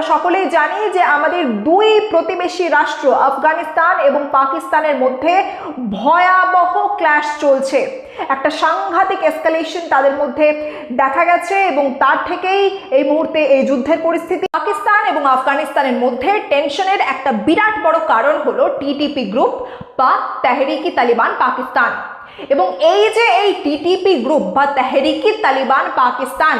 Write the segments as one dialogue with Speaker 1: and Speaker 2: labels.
Speaker 1: আমরা সকলেই জানি যে আমাদের দুই প্রতিবেশী রাষ্ট্র, আফগানিস্তান এবং পাকিস্তানের মধ্যে ভয়াবহ ক্ল্যাশ চলছে। একটা সাংঘাতিক এসকালেশন তাদের মধ্যে দেখা গেছে এবং তার থেকেই এই মুহূর্তে এই যুদ্ধের পরিস্থিতি। পাকিস্তান এবং আফগানিস্তানের মধ্যে টেনশনের একটা বিরাট বড় কারণ হলো টিটিপি গ্রুপ বা তেহরিকি তালিবান পাকিস্তান। এবং এই যে এই টিটিপি গ্রুপ বা তেহরিকি তালিবান পাকিস্তান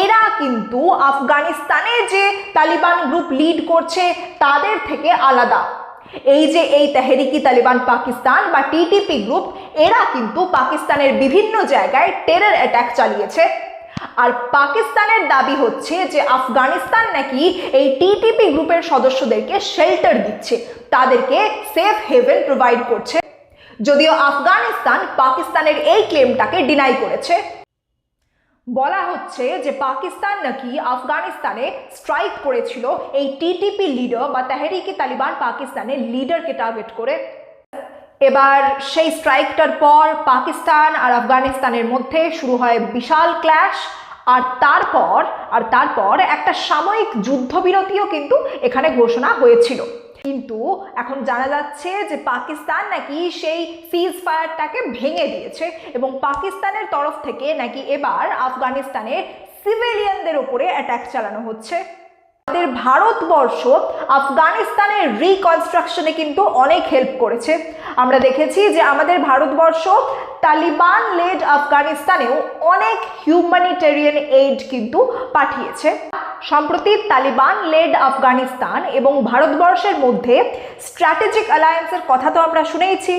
Speaker 1: এরা কিন্তু আফগানিস্তানে যে তালিবান গ্রুপ লিড করছে, তাদের থেকে আলাদা। এই যে এই তেহরিকি তালিবান পাকিস্তান বা টিটিপি গ্রুপ এরা কিন্তু পাকিস্তানের বিভিন্ন জায়গায় টেরর অ্যাটাক চালিয়েছে। আর পাকিস্তানের দাবি হচ্ছে যে আফগানিস্তান নাকি এই টিটিপি গ্রুপের সদস্যদেরকে শেল্টার দিচ্ছে, তাদেরকে সেফ হেভেন প্রোভাইড করছে। যদিও আফগানিস্তান পাকিস্তানের এই ক্লেমটাকে ডিনাই করেছে। বলা হচ্ছে যে পাকিস্তান নাকি আফগানিস্তানে স্ট্রাইক করেছিল এই টিটিপি লিডার বা তেহরিকি তালিবান পাকিস্তানের লিডারকে টার্গেট করে। এবার সেই স্ট্রাইকটার পর পাকিস্তান আর আফগানিস্তানের মধ্যে শুরু হয় বিশাল ক্ল্যাশ আর তারপর আর তারপর একটা সাময়িক যুদ্ধবিরতিও কিন্তু এখানে ঘোষণা হয়েছিল। কিন্তু এখন জানা যাচ্ছে যে পাকিস্তান নাকি সেই সিজ ফায়ারটাকে ভেঙে দিয়েছে এবং পাকিস্তানের তরফ থেকে নাকি এবার আফগানিস্তানের সিভিলিয়ানদের ওপরে অ্যাট্যাক চালানো হচ্ছে। আমাদের ভারতবর্ষ আফগানিস্তানের রিকনস্ট্রাকশনে কিন্তু অনেক হেল্প করেছে। আমরা দেখেছি যে আমাদের ভারতবর্ষ তালিবান লেড আফগানিস্তানেও অনেক হিউম্যানিটেরিয়ান এইড কিন্তু পাঠিয়েছে। সম্প্রতি তালিবান লেড আফগানিস্তান এবং ভারতবর্ষের মধ্যে স্ট্র্যাটেজিক অ্যালায়েন্সের কথা তো আমরা শুনেইছি।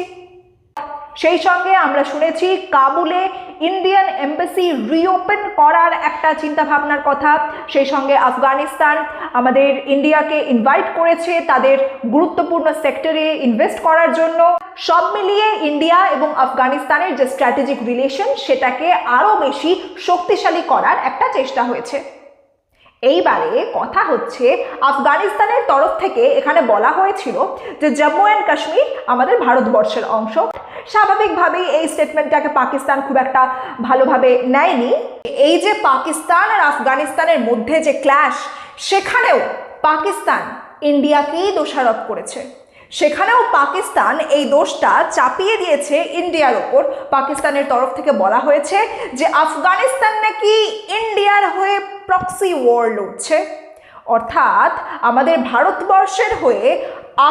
Speaker 1: সেই সঙ্গে আমরা শুনেছি কাবুলে ইন্ডিয়ান এম্বাসি রিওপেন করার একটা চিন্তা ভাবনার কথা। সেই সঙ্গে আফগানিস্তান আমাদের ইন্ডিয়াকে ইনভাইট করেছে তাদের গুরুত্বপূর্ণ সেক্টরে ইনভেস্ট করার জন্য। সব মিলিয়ে ইন্ডিয়া এবং আফগানিস্তানের যে স্ট্র্যাটেজিক রিলেশন সেটাকে আরও বেশি শক্তিশালী করার একটা চেষ্টা হয়েছে। এইবারে কথা হচ্ছে, আফগানিস্তানের তরফ থেকে এখানে বলা হয়েছিল যে, জম্মু অ্যান্ড কাশ্মীর আমাদের ভারতবর্ষের অংশ। স্বাভাবিকভাবেই এই স্টেটমেন্টটাকে পাকিস্তান খুব একটা ভালোভাবে নেয়নি। এই যে পাকিস্তান আর আফগানিস্তানের মধ্যে যে ক্ল্যাশ সেখানেও পাকিস্তান ইন্ডিয়াকেই দোষারোপ করেছে। সেখানেও পাকিস্তান এই দোষটা চাপিয়ে দিয়েছে ইন্ডিয়ার ওপর। পাকিস্তানের তরফ থেকে বলা হয়েছে যে আফগানিস্তান নাকি ইন্ডিয়ার হয়ে প্রক্সি ওয়ার লড়ছে। অর্থাৎ আমাদের ভারতবর্ষের হয়ে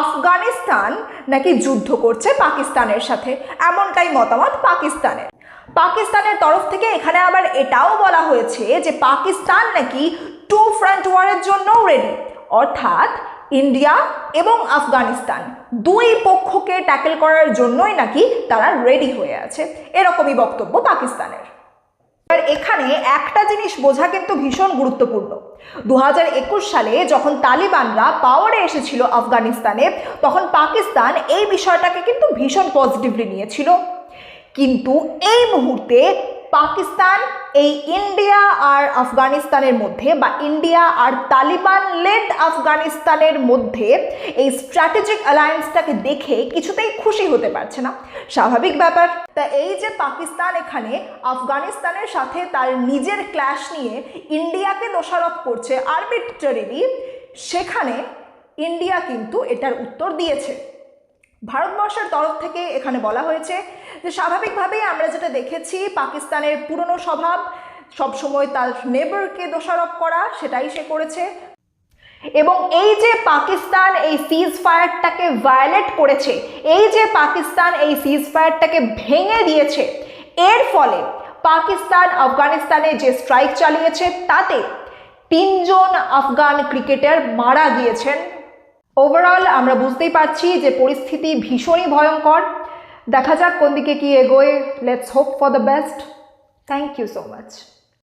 Speaker 1: আফগানিস্তান নাকি যুদ্ধ করছে পাকিস্তানের সাথে। এমনটাই মতামত পাকিস্তানের। পাকিস্তানের তরফ থেকে এখানে আবার এটাও বলা হয়েছে যে পাকিস্তান নাকি টু ফ্রন্ট ওয়ারের জন্যও রেডি অর্থাৎ ইন্ডিয়া এবং আফগানিস্তান দুই পক্ষকে ট্যাকেল করার জন্যই নাকি তারা রেডি হয়ে আছে। এরকমই বক্তব্য পাকিস্তানের। আর এখানে একটা জিনিস বোঝা কিন্তু ভীষণ গুরুত্বপূর্ণ। দু হাজার একুশ সালে যখন তালিবানরা পাওয়ারে এসেছিল আফগানিস্তানে, তখন পাকিস্তান এই বিষয়টাকে কিন্তু ভীষণ পজিটিভলি নিয়েছিল। কিন্তু এই মুহূর্তে পাকিস্তান, এই ইন্ডিয়া আর আফগানিস্তানের মধ্যে বা ইন্ডিয়া আর তালিবান লেড আফগানিস্তানের মধ্যে এই স্ট্র্যাটেজিক অ্যালায়েন্সটাকে দেখে কিছুতেই খুশি হতে পারছে না। স্বাভাবিক ব্যাপার। তা এই যে পাকিস্তান এখানে আফগানিস্তানের সাথে তার নিজের ক্ল্যাশ নিয়ে ইন্ডিয়াকে দোষারোপ করছে আরবিট্রারিলি সেখানে ইন্ডিয়া কিন্তু এটার উত্তর দিয়েছে। ভারতবর্ষের তরফ থেকে এখানে বলা হয়েছে যে স্বাভাবিকভাবেই আমরা যেটা দেখেছি, পাকিস্তানের পুরনো স্বভাব, সবসময় তার নেবারকে দোষারোপ করা, সেটাই সে করেছে। এবং এই যে পাকিস্তান এই সিজ ফায়ারটাকে ভায়োলেট করেছে, এই যে পাকিস্তান এই সিজ ফায়ারটাকে ভেঙে দিয়েছে, এর ফলে পাকিস্তান আফগানিস্তানে যে স্ট্রাইক চালিয়েছে, তাতে তিনজন আফগান ক্রিকেটার মারা গিয়েছেন। ওভারঅল আমরা বুঝতেই পারছি যে পরিস্থিতি ভীষণই ভয়ঙ্কর। দেখা যাক কোন দিকে কি এগোয়। Let's hope for the best thank you so much